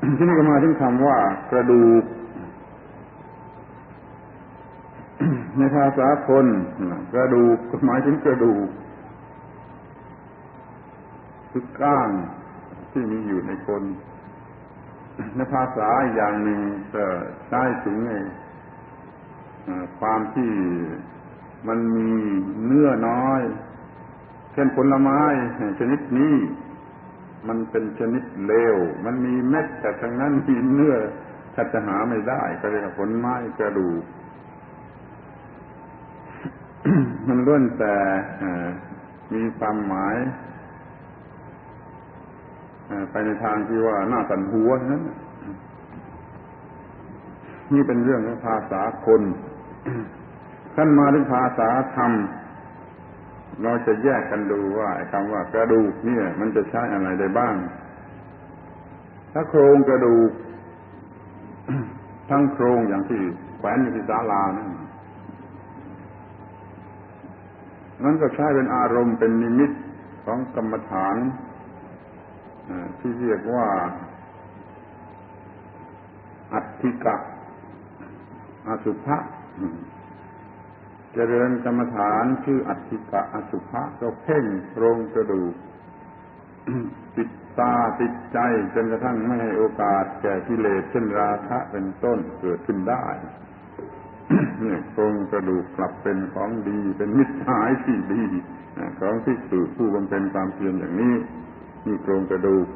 ที่นี่ก็มาถึงคำว่ากระดูก ในภาษาคนกระดูกหมายถึงกระดูกคือก้างที่มีอยู่ในคน ในภาษาอย่างหนึ่งจะใช้ถึงความที่มันมีเนื้อน้อย เช่นผลไม้ชนิดนี้ มันเป็นชนิดเลว มันมีเม็ดแต่ทั้งนั้นมีเนื้อถ้าจะหาไม่ได้ก็เรียกผลไม้กระดูกมันล้วนแต่มีความหมายไปในทางที่ว่าหน้าตันหัวนั้นนี่เป็นเรื่องของภาษาคนท่านมาถึงภาษาธรรม เราจะแยกกันดูว่าคำว่ากระดูกเนี่ย มันจะใช้อะไรได้บ้าง ถ้าโครงกระดูก ทั้งโครงอย่างที่แขวนอยู่ที่ศาลานั่นนั้นก็ใช้เป็นอารมณ์เป็นนิมิตของกรรมฐานที่เรียกว่า อัตถิกะอสุภะ เจริญกรรมฐานชื่ออัตถิกะอสุภะเราเพ่งโครงกระดูกติดตาติดใจจนกระทั่งไม่ให้โอกาสแก่กิเลสเช่นราคะเป็นต้นเกิดขึ้นได้เนี่ยโครงกระดูกกลับเป็นของดีเป็นมิตรหายที่ดีของที่สืผู้บำเพ็ญความเพียรอย่างนี้นี่โครงกระดูก